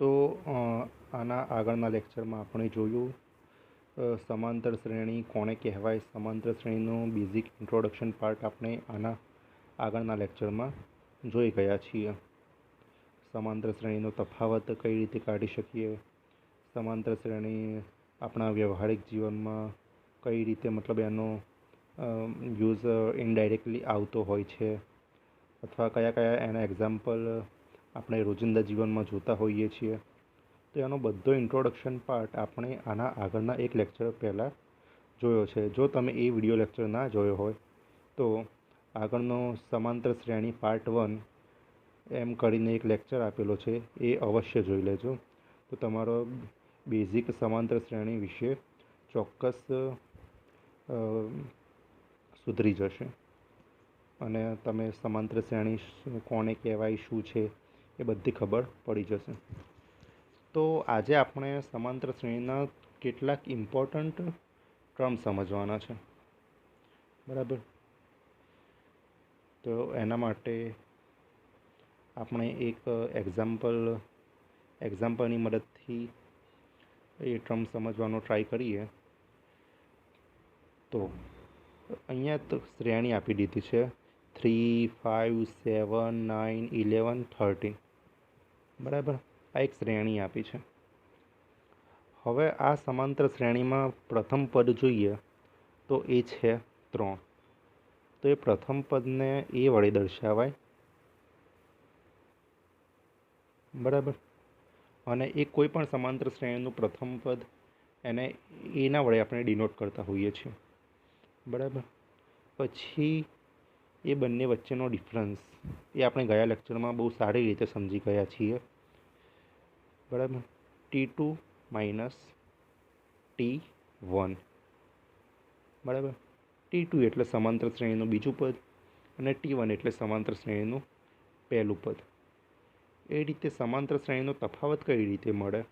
તો આના આગળના લેક્ચરમાં આપણે જોયું સમાંતર શ્રેણી કોને કહેવાય? સમાંતર શ્રેણીનું બેઝિક ઇન્ટ્રોડક્શન પાર્ટ આપણે આના આગળના લેક્ચરમાં જોઈ ગયા છીએ. સમાંતર શ્રેણીનો તફાવત કઈ રીતે કાઢી શકીએ? સમાંતર શ્રેણી આપણા વ્યવહારિક જીવનમાં કઈ રીતે મતલબ એનો યુઝ ઇનડાયરેક્ટલી આવતો હોય છે? અથવા કયા કયા એના એક્ઝામ્પલ આપણે રોજિંદા જીવનમાં જોતા હોઈએ છીએ. તો એનો બધો ઇન્ટ્રોડક્શન પાર્ટ આપણે આના આગળના એક લેક્ચર પહેલાં જોયો છે. જો તમે એ વીડિયો લેક્ચર ના જોયો હોય, તો આગળનો સમાંતર શ્રેણી પાર્ટ વન એમ કરીને એક લેક્ચર આપેલો છે. એ અવશ્ય જોઈ લેજો. તો તમારો બેઝિક સમાંતર શ્રેણી વિશે ચોક્કસ સુધરી જશે. અને તમે સમાંતર શ્રેણી કોને કહેવાય, શું છે? એ બધી ખબર પડી જશે. તો આજે આપણે સમાંતર શ્રેણીના કેટલાક ઇમ્પોર્ટન્ટ ટર્મ સમજવાના છે. બરાબર? તો એના માટે આપણે એક એક્ઝામ્પલ એક્ઝામ્પલની મદદથી એ ટર્મ સમજવાનો ટ્રાય કરીએ. તો અહીંયા તો શ્રેણી આપી દીધી છે. Three five seven nine eleven thirteen. બરાબર? આ એક શ્રેણી આપી છે. હવે આ સમાંતર શ્રેણીમાં પ્રથમ પદ જોઈએ તો એ છે ત્રણ. તો એ પ્રથમ પદને એ વડે દર્શાવાય. બરાબર? અને એ કોઈ પણ સમાંતર શ્રેણીનું પ્રથમ પદ એને એના વડે આપણે ડિનોટ કરતા હોઈએ છીએ. બરાબર? પછી એ બંને વચ્ચેનો ડિફરન્સ એ આપણે ગયા લેક્ચરમાં બહુ સારી રીતે સમજી ગયા છીએ. બરાબર? T two minus T one બરાબર? ટી ટુ એટલે સમાંતર શ્રેણીનું બીજું પદ અને ટી વન એટલે સમાંતર શ્રેણીનું પહેલું પદ. એ રીતે સમાંતર શ્રેણીનો તફાવત કઈ રીતે મળે?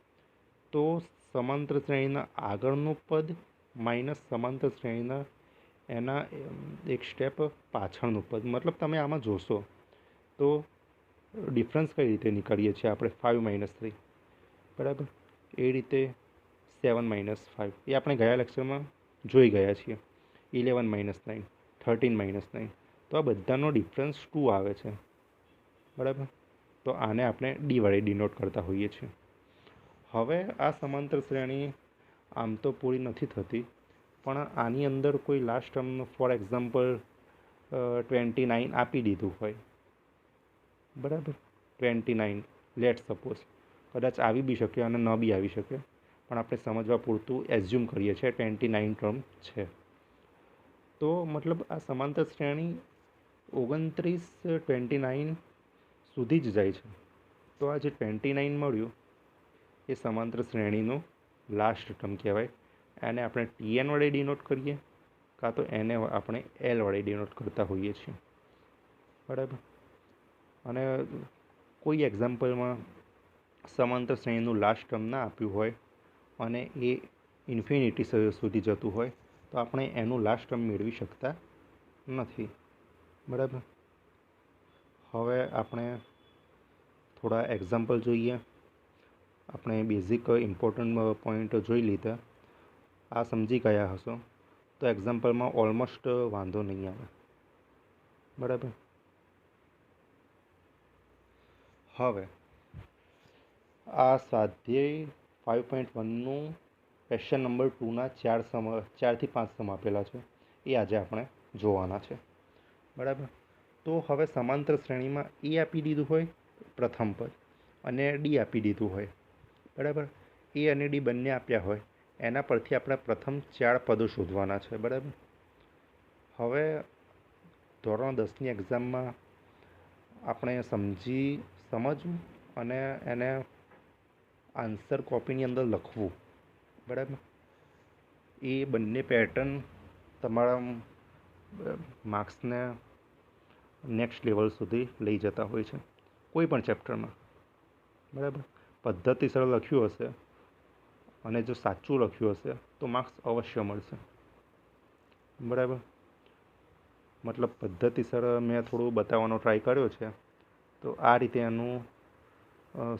તો સમાંતર શ્રેણીના આગળનું પદ માઇનસ સમાંતર શ્રેણીના એના એક સ્ટેપ પાછળનું પદ. મતલબ તમે આમાં જોશો તો ડિફરન્સ કઈ રીતે નીકળીએ છીએ આપણે? ફાઇવ માઇનસ થ્રી બરાબર? એ રીતે સેવન માઇનસ ફાઇવ એ આપણે ગયા લેક્ચરમાં જોઈ ગયા છીએ. Eleven minus nine thirteen minus nine તો આ બધાનો ડિફરન્સ ટુ આવે છે. બરાબર? તો આને આપણે ડી વડે ડિનોટ કરતા હોઈએ છીએ. હવે આ સમાંતર શ્રેણી આમ તો પૂરી નથી થતી. પણ આની અંદર કોઈ last term for example twenty nine આપી દીધું હોય. બરાબર? ટ્વેન્ટી નાઇન લેટ સપોઝ કદાચ આવી બી શકે અને ન બી આવી શકે. પણ આપણે સમજવા પૂરતું એઝ્યુમ કરીએ છીએ ટ્વેન્ટી નાઇન ટર્મ છે. તો મતલબ આ સમાંતર શ્રેણી ઓગણત્રીસ ટ્વેન્ટી નાઇન સુધી જ જાય છે. તો આ જે ટ્વેન્ટી નાઇન મળ્યું, એ સમાંતર શ્રેણીનું લાસ્ટ ટર્મ કહેવાય. એને આપણે ટીએન વડે ડિનોટ કરીએ, કાં તો એને આપણે એલ વડે ડિનોટ કરતા હોઈએ છીએ. બરાબર? અને કોઈ એક્ઝામ્પલમાં સમાંતર શ્રેણીનું લાસ્ટ ટર્મ ના આપ્યું હોય અને એ ઇન્ફિનિટી સુધી જતું હોય, તો આપણે એનું લાસ્ટ ટર્મ મેળવી શકતા નથી. બરાબર? હવે આપણે થોડા એક્ઝામ્પલ જોઈએ. આપણે બેઝિક ઇમ્પોર્ટન્ટ પોઈન્ટ જોઈ લીધા. આ સમજી ગયા હશો. તો એક્ઝામ્પલમાં ઓલમોસ્ટ વાંધો નહીં આવે. બરાબર? હવે, આ સ્વાધ્યાય ફાઇવ પોઈન્ટ વનનું ક્વેશ્ચન નંબર ટુના ચાર સમ, ચારથી પાંચ સમ આપેલા છે. એ આજે આપણે જોવાના છે. બરાબર? તો હવે સમાંતર શ્રેણીમાં એ આપી દીધું હોય, પ્રથમ પદ, અને ડી આપી દીધું હોય. બરાબર? એ અને ડી બંને આપ્યા હોય. એના પરથી આપણે પ્રથમ ચાર પદો શોધવાના છે, બરાબર? હવે ધોરણ દસની એક્ઝામમાં આપણે સમજી સમજવું અને એને આન્સર કોપીની અંદર લખવું, બરાબર? એ બંને પેટર્ન તમારા માર્ક્સને નેક્સ્ટ લેવલ સુધી લઈ જતા હોય છે, કોઈ પણ ચેપ્ટરમાં બરાબર? પદ્ધતિસર લખ્યું હશે. અને જો સાચું લખ્યું હશે, તો માર્ક્સ અવશ્ય મળશે. બરાબર? મતલબ પદ્ધતિસર મેં થોડું બતાવવાનો ટ્રાય કર્યો છે. તો આ રીતે એનું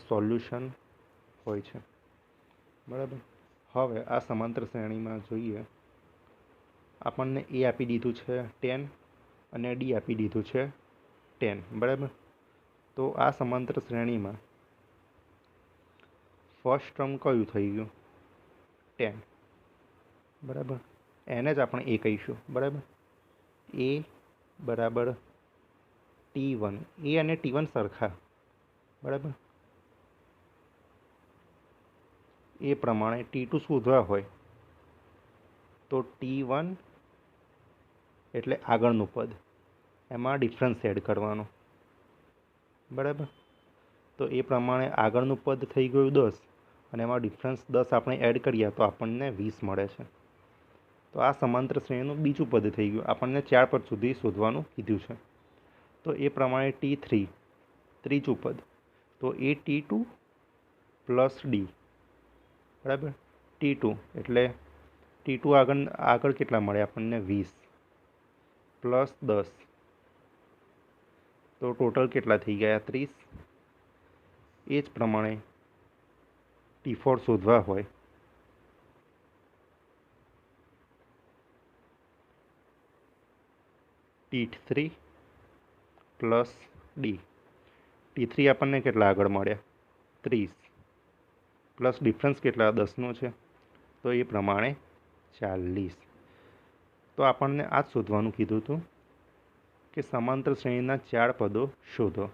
સોલ્યુશન હોય છે. બરાબર? હવે આ સમાંતર શ્રેણીમાં જોઈએ. આપણને એ આપી દીધું છે ટેન અને ડી આપી દીધું છે ટેન. બરાબર? તો આ સમાંતર શ્રેણીમાં ફર્સ્ટ ટર્મ કયું થઈ ગયું? ટેન. બરાબર? એને જ આપણે એ કહીશું. બરાબર? એ બરાબર ટી વન. એ અને ટી વન સરખા. બરાબર? એ પ્રમાણે ટી ટુ શોધવા હોય, તો ટી વન એટલે આગળનું પદ. એમાં ડિફરન્સ એડ કરવાનો. બરાબર? તો એ પ્રમાણે આગળનું પદ થઈ ગયું દસ. અને એમાં ડિફરન્સ દસ આપણે એડ કરીએ તો આપણને વીસ મળે છે. તો આ સમાંતર શ્રેણીનું બીજું પદ થઈ ગયું. આપણને ચાર પદ સુધી શોધવાનું કીધું છે. તો એ પ્રમાણે ટી થ્રી ત્રીજું પદ. તો એ ટી ટુ પ્લસ ડી બરાબર? ટી ટુ એટલે ટી ટુ આગળ આગળ કેટલા મળે? આપણને વીસ. પ્લસ દસ. તો ટોટલ કેટલા થઈ ગયા? ત્રીસ. એ જ પ્રમાણે ટી ફોર શોધવા હોય. T three plus D T three આપણને કેટલા આગળ મળ્યા ત્રીસ. પ્લસ ડિફરન્સ કેટલા? દસનો છે. તો એ પ્રમાણે ચાલીસ. તો આપણને આ જ શોધવાનું કીધું હતું કે સમાંતર શ્રેણીના ચાર પદો શોધો.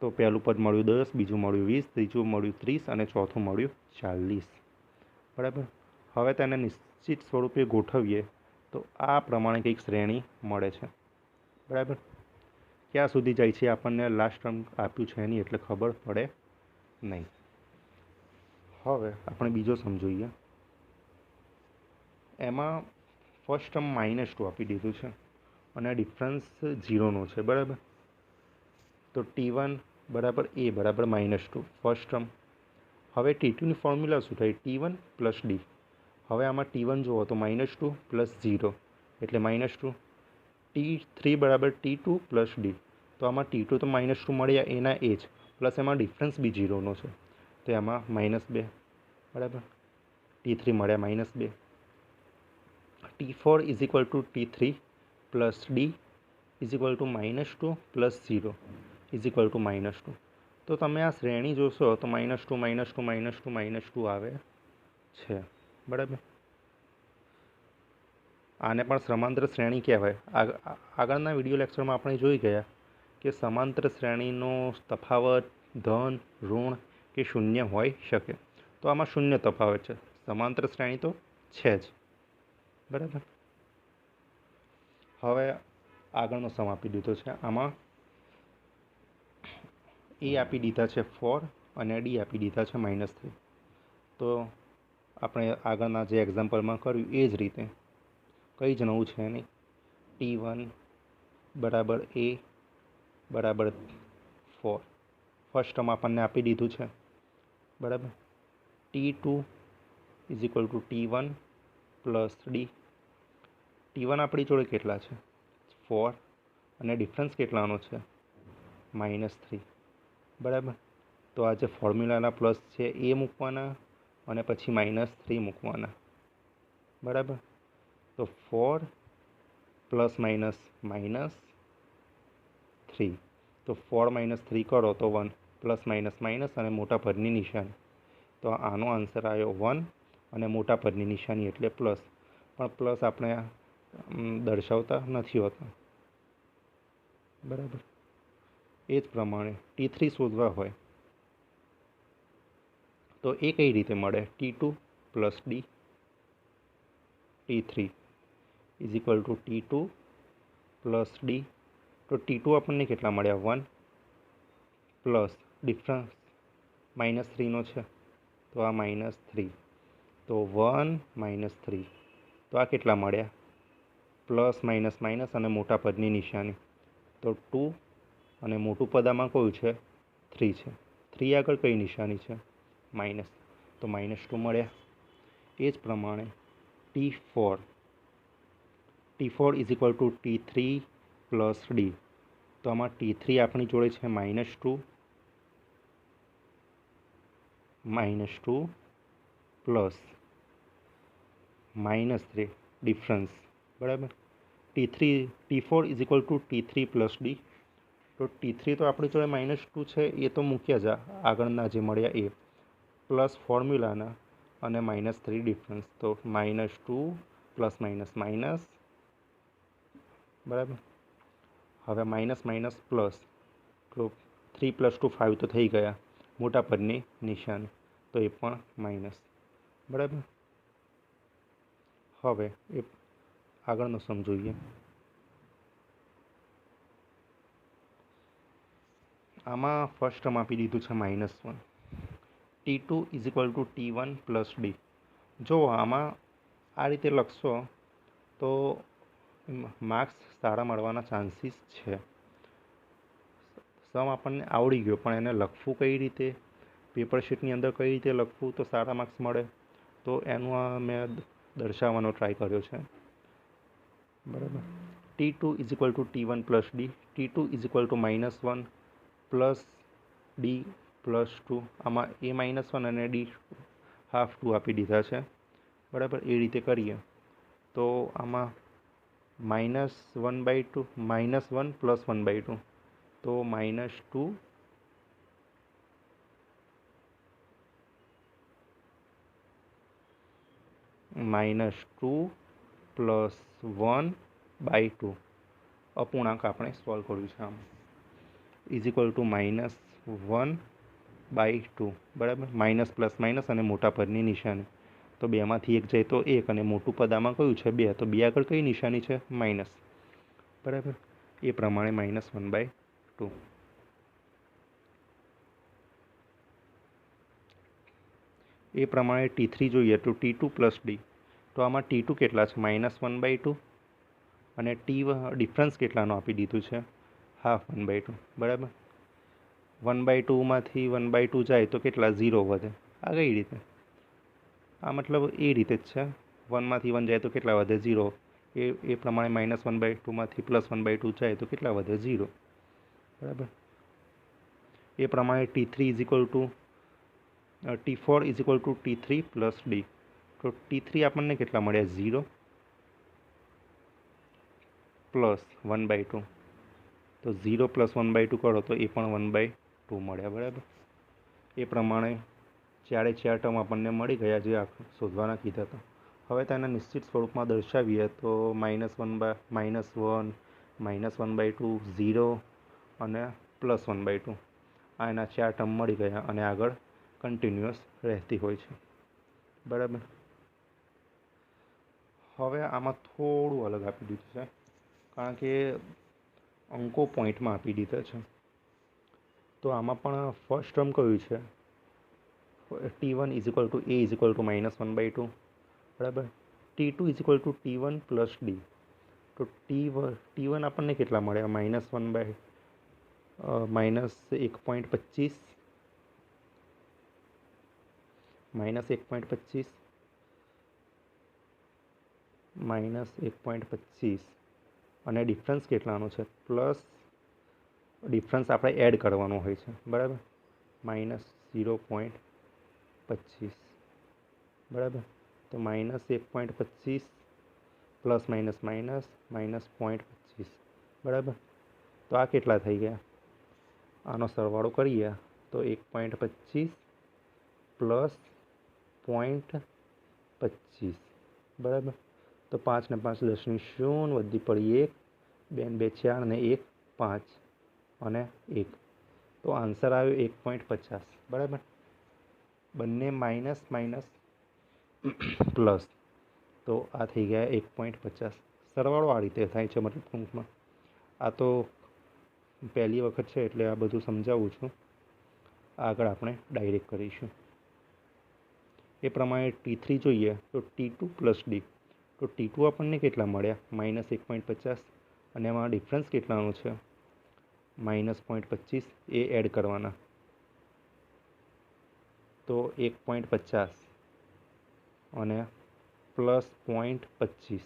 તો પહેલું પદ મળ્યું દસ, બીજું મળ્યું વીસ, ત્રીજું મળ્યું ત્રીસ અને ચોથું મળ્યું ચાલીસ. બરાબર? હવે તેને નિશ્ચિત સ્વરૂપે ગોઠવીએ તો આ પ્રમાણે કંઈક શ્રેણી મળે છે. બરાબર? ક્યાં સુધી જાય છે આપણને? લાસ્ટ ટર્મ આપ્યું છે એની એટલે ખબર પડે નહીં. હવે આપણે બીજો સમજોઈએ એમાં ફર્સ્ટ ટર્મ માઇનસ ટુ આપી દીધું છે અને ડિફરન્સ ઝીરોનો છે. બરાબર? તો ટી વન બરાબર એ બરાબર માઇનસ ટુ ફર્સ્ટ ટર્મ હવે ટી ટુની ફોર્મ્યુલા શું થાય? ટી વન પ્લસ ડી હવે આમાં ટી વન જુઓ તો માઇનસ ટુ પ્લસ ઝીરો એટલે માઇનસ ટુ ટી થ્રી બરાબર ટી ટુ પ્લસ ડી તો આમાં ટી ટુ તો માઇનસ ટુ મળ્યા એના એ જ. પ્લસ એમાં ડિફરન્સ બી ઝીરોનો છે. તો એમાં માઇનસ બે. બરાબર? ટી થ્રી મળ્યા માઇનસ બે. T four is equal to T three plus D is equal to minus two plus zero is equal to minus two તો તમે આ શ્રેણી જોશો તો minus two minus two minus two minus two આવે છે. બરાબર? આને પણ સમાંતર શ્રેણી કહેવાય. આગળના વીડિયો લેક્ચરમાં આપણે જોઈ ગયા કે સમાંતર શ્રેણીનો તફાવત ધન, ઋણ કે શૂન્ય હોઈ શકે. તો આમાં શૂન્ય તફાવત છે. સમાંતર શ્રેણી તો છે જ. બરાબર? હવે આગળનો સમ આપી દીધો છે. આમાં એ આપી દીધા છે ફોર અને ડી આપી દીધા છે માઇનસ થ્રી તો આપણે આગળના જે એક્ઝામ્પલમાં કર્યું એ જ રીતે કંઈ જ નવું છે નહીં. ટી વન બરાબર એ બરાબર ફોર ફર્સ્ટ ટર્મ આપણને આપી દીધું છે. બરાબર? T two is equal to T one plus D T one આપણી જોડે કેટલા છે? ફોર અને ડિફરન્સ કેટલાનો છે? માઇનસ થ્રી બરાબર. તો આ જે ફોર્મ્યુલાના પ્લસ છે એ મૂકવાના અને પછી માઇનસ થ્રી મૂકવાના. બરાબર? તો four plus minus minus three. તો ફોર માઇનસ થ્રી કરો તો વન પ્લસ માઇનસ માઇનસ અને મોટા પદની નિશાની. તો આનો આન્સર આવ્યો વન અને મોટા પદની નિશાની એટલે પ્લસ. પણ પ્લસ આપણે દર્શાવતા નથી હોતા. બરાબર? એ જ પ્રમાણે ટી થ્રી શોધવા હોય, તો એ કઈ રીતે મળે? T two plus D T three is equal to T two plus D તો ટી ટુ આપણને કેટલા મળ્યા? વન પ્લસ ડિફરન્સ માઇનસ થ્રીનો છે. તો આ માઇનસ થ્રી તો વન માઇનસ થ્રી તો આ કેટલા મળ્યા? પ્લસ માઇનસ માઇનસ અને મોટા પદની નિશાની. તો ટુ અને મોટું પદ આમાં કયું છે? થ્રી છે. થ્રી આગળ કઈ નિશાની છે? માઇનસ. તો માઇનસ ટુ મળ્યા એ જ પ્રમાણે T four. T four is equal to T three plus D. તો આમાં ટી થ્રી આપણી જોડે છે minus two. Minus two plus minus three. Difference. બરાબર? T three, T four is equal to T three plus D. તો T three તો આપણી જોડે માઇનસ ટુ છે, એ તો મૂક્યા જ. આગળના જે મળ્યા એ. પ્લસ ફોર્મ્યુલાના અને માઇનસ થ્રી ડિફરન્સ તો minus two plus minus minus બરાબર? હવે માઇનસ માઇનસ પ્લસ તો થ્રી પ્લસ ટુ ફાઇવ તો થઈ ગયા. મોટા પદની નિશાની. તો એ પણ માઇનસ બરાબર? હવે એ આગળનું સમ આમાં ફર્સ્ટ ટર્મ આપી દીધું છે minus one T two is equal to T one plus D જો આમાં આ રીતે લખશો, તો માર્ક્સ સારા મળવાના ચાન્સીસ છે. સમ આપણને આવડી ગયો, પણ એને લખવું કઈ રીતે? પેપર શીટની અંદર કઈ રીતે લખવું તો સારા માર્ક્સ મળે? તો એનું આ મેં દર્શાવવાનો ટ્રાય કર્યો છે. બરાબર. T two is equal to T one plus D T two is equal to minus one plus D plus two. આમાં એ માઇનસ વન અને ડી હાફ ટુ આપી દીધા છે. બરાબર એ રીતે કરીએ. તો આમાં minus one by two, minus one plus one by two. તો minus two minus two plus one by two. અપૂર્ણાંક આપણે સોલ્વ કર્યું છે આમ. Is equal to minus one by two બરાબર? માઇનસ પ્લસ માઇનસ અને મોટા પદની નિશાની. તો બેમાંથી એક જાય તો એક અને મોટું પદ આમાં કયું છે? બે. તો બે આગળ કઈ નિશાની છે? માઇનસ બરાબર? એ પ્રમાણે માઇનસ વન બાય ટુ એ પ્રમાણે ટી થ્રી જોઈએ તો ટી ટુ પ્લસ ડી તો આમાં ટી ટુ કેટલા છે? માઇનસ વન બાય ટુ અને ટી ડિફરન્સ કેટલાનું આપી દીધું છે? હાફ વન બાય ટુ બરાબર? વન બાય ટુમાંથી વન બાય ટુ જાય તો કેટલા? ઝીરો વધે. આ કઈ રીતે? આ મતલબ એ રીતે જ છે. વનમાંથી વન જાય તો કેટલા વધે? ઝીરો એ એ પ્રમાણે માઇનસ વન બાય ટુમાંથી પ્લસ વન બાય ટુ જાય તો કેટલા વધે? ઝીરો બરાબર? એ પ્રમાણે T three is equal to T four is equal to T three plus D તો ટી થ્રી આપણને કેટલા મળ્યા? Zero plus one by two તો zero plus one by two કરો તો એ પણ વન બાય ટુ મળ્યા બરાબર? એ પ્રમાણે ચારે ચાર ટર્મ આપણને મળી ગયા જે શોધવાના કીધા હતા. હવે તેના નિશ્ચિત સ્વરૂપમાં દર્શાવીએ તો minus one by, minus one minus one by two, zero અને પ્લસ વન બાય ટુ. આ એના ચાર ટર્મ મળી ગયા અને આગળ કન્ટિન્યુઅસ રહેતી હોય છે. બરાબર? હવે આમાં થોડું અલગ આપી દીધું છે. કારણ કે અંકો પોઈન્ટમાં આપી દીધા છે. તો આમાં પણ ફર્સ્ટ ટર્મ કયું છે? T one is equal to a is equal to minus one by two બરાબર? T two is equal to T one plus D તો ટી વન ટી વન આપણને કેટલા મળ્યા માઇનસ વન બાય માઇનસ એક point પચીસ. Minus એક point પચીસ. Minus એક પોઈન્ટ પચીસ. અને ડિફરન્સ કેટલાનો છે? પ્લસ ડિફરન્સ આપણે એડ કરવાનો હોય છે. બરાબર? માઇનસ ઝીરો પોઈન્ટ પચીસ. બરાબર? તો માઇનસ એક પોઈન્ટ પચીસ plus minus minus minus point પચીસ. બરાબર? તો આ કેટલા થઈ ગયા? આનો સરવાળો કરીએ તો એક પોઈન્ટ પચીસ પ્લસ પોઈન્ટ પચીસ. બરાબર? તો પાંચ ને પાંચ દસની શૂન્ય વધી પડી એક, બે ને બે ચાર ને એક, પાંચ અને એક. તો આન્સર આવ્યો એક પોઈન્ટ પચાસ. બરાબર? બંને માઇનસ માઇનસ પ્લસ. તો આ થઈ ગયા એક પોઈન્ટ પચાસ. સરવાળો આ રીતે થાય છે મતલબ ટૂંકમાં. આ તો પહેલી વખત છે એટલે આ બધું સમજાવું છું. આગળ આપણે ડાયરેક્ટ કરીશું. એ પ્રમાણે ટી થ્રી જોઈએ તો ટી ટુ પ્લસ ડી. તો ટી ટુ આપણને કેટલા મળ્યા? માઇનસ એક પોઈન્ટ પચાસ. અને એમાં ડિફરન્સ કેટલાનો છે? માઇનસ પોઈન્ટ પચીસ એ એડ કરવાના. તો એક પોઈન્ટ પચાસ. અને પ્લસ પોઈન્ટ પચીસ.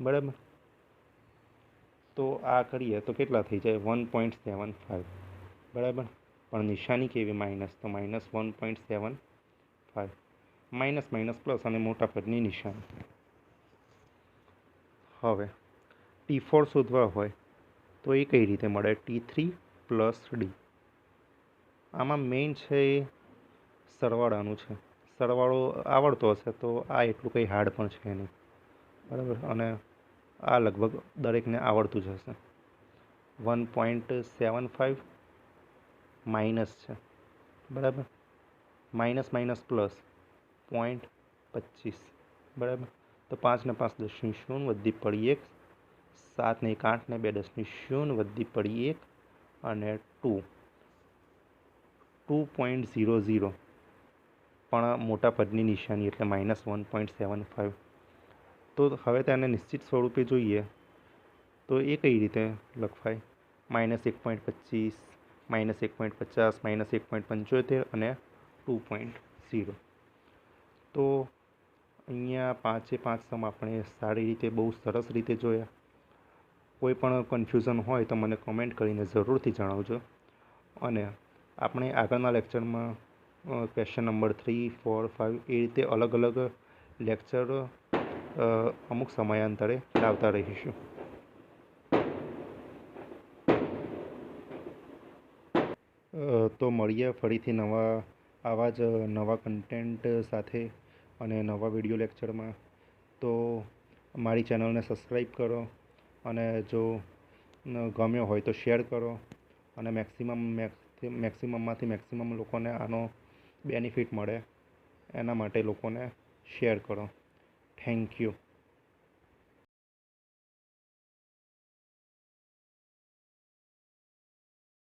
બરાબર? તો આ કરીએ તો કેટલા થઈ જાય? વન પોઈન્ટ સેવન ફાઇવ બરાબર? પણ નિશાની કેવી માઇનસ? તો minus one point seven five minus minus plus અને મોટા પદની નિશાની. હવે ટી ફોર શોધવા હોય તો એ કઈ રીતે મળે? ટી થ્રી પ્લસ ડી આમાં મેઇન છે એ સરવાળાનું છે. સરવાળો આવડતો હશે તો આ એટલું કંઈ હાર્ડ પણ છે નહીં. બરાબર? અને આ લગભગ દરેકને આવડતું જ હશે. One point seven five minus છે. બરાબર? માઇનસ માઇનસ પ્લસ પોઈન્ટ પચીસ. બરાબર? તો પાંચને પાંચ દસની શૂન વધી પડી એક, સાતને એક, આઠને બે દસની શૂન વધી પડી એક અને two. Two point zero zero. પણ મોટા પદની નિશાની એટલે minus one point seven five તો હવે તેને નિશ્ચિત સ્વરૂપે જોઈએ તો એ કઈ રીતે લખવાય? માઇનસ એક પોઈન્ટ પચીસ, માઇનસ એક પોઈન્ટ પચાસ, માઇનસ એક પોઈન્ટ પંચોતેર અને ટુ પોઈન્ટ ઝીરો. તો અહીંયા પાંચે પાંચ સમ આપણે સારી રીતે, બહુ સરસ રીતે જોયા. કોઈ પણ કન્ફ્યુઝન હોય તો મને કમેન્ટ કરીને જરૂરથી જણાવજો. અને આપણે આગળના લેક્ચરમાં question number three four five એ રીતે અલગ અલગ લેક્ચર અમુક સમયાંતરે લાવતા રહીશું. તો મળીએ ફરીથી નવા, આવા જ નવા કન્ટેન્ટ સાથે. અને નવા વીડિયો લેક્ચરમાં. તો મારી ચેનલને સબસ્ક્રાઈબ કરો અને જો ગમ્યો હોય તો શેર કરો અને મેક્સિમમ મેક્સિમમમાંથી મેક્સિમમ લોકોને આનો બેનિફિટ મળે. એના માટે લોકોને શેર કરો. Thank you.